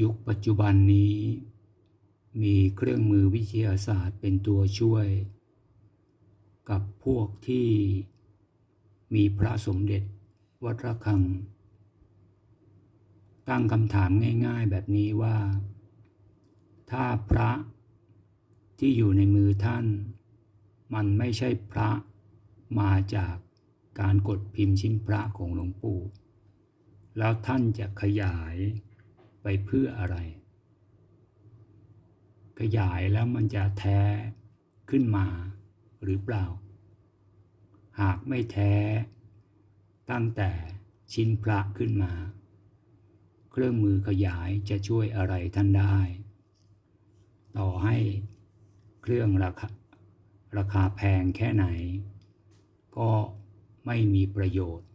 ยุคปัจจุบันนี้ มีเครื่องมือวิทยาศาสตร์เป็นตัวช่วย กับพวกที่มีพระสมเด็จวัดระฆัง ตั้งคำถามง่ายๆแบบนี้ว่า ถ้าพระที่อยู่ในมือท่าน มันไม่ใช่พระมาจากการกดพิมพ์ชิ้นพระของหลวงปู่ แล้วท่านจะขยาย ไปเพื่ออะไร ขยายแล้วมันจะแท้ขึ้นมาหรือเปล่า หากไม่แท้ตั้งแต่ชิ้นพระขึ้นมา เครื่องมือขยายจะช่วยอะไรท่านได้ ต่อให้เครื่องราคาราคาแพงแค่ไหน ก็ไม่มีประโยชน์